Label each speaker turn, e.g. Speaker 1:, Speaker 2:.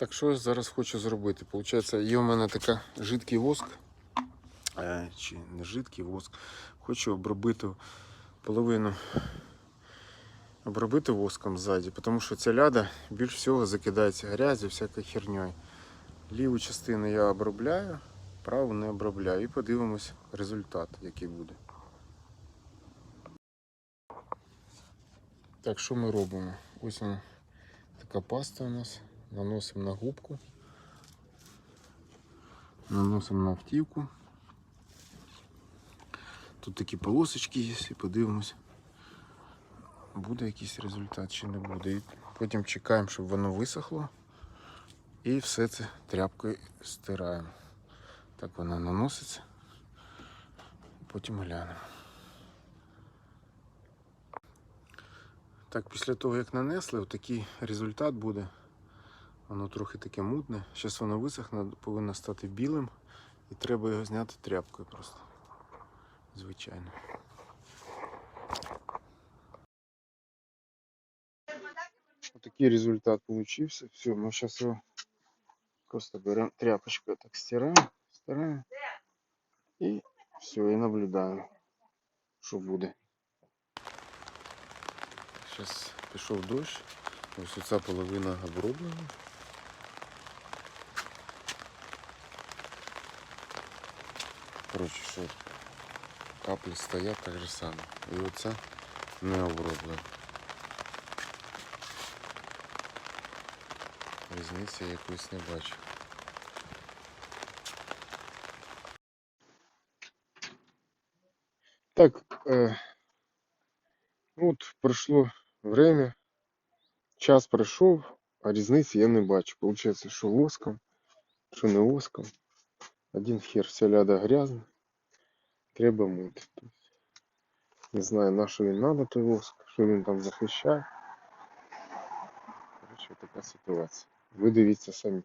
Speaker 1: Так, що я зараз хочу зробити? Получається, є у мене така жидкий воск. Е, чи не жидкий воск. Хочу обробити половину обробити воском ззаді, тому що ця ляда більш всього закидається грязю, всякою херньою. Ліву частину я обробляю, праву не обробляю. І подивимось результат, який буде. Так, що ми робимо? Ось вона така паста у нас. Наносимо на губку. Наносимо на автівку. Тут такі полосочки є, і подивимось, буде якийсь результат чи не буде. І потім чекаємо, щоб воно висохло. І все це тряпкою стираємо. Так вона наноситься. Потім глянемо. Так, після того, як нанесли, такий результат буде. Воно трохи таке мутне. Зараз воно висохне, повинно стати білим. І треба його зняти тряпкою просто. Звичайно. Отакий результат получився. Все, ми зараз його просто беремо тряпочкою, так стираємо, стираємо. І все, і наблюдаємо, що буде. Зараз пішов дощ. Ось оця половина оброблена. Коротше, що каплі стоять так же само. І оце не оброблено. Різниці я якоїсь не бачу. Так, е, от пройшло время, час пройшов, а різниці я не бачу. Получається, що воском, що не воском. Один хер вся ляда грязна. Треба. Тобто, Не знаю, на що він надо той воск, що він там захищає. Короче, така ситуація. Ви дивіться самі.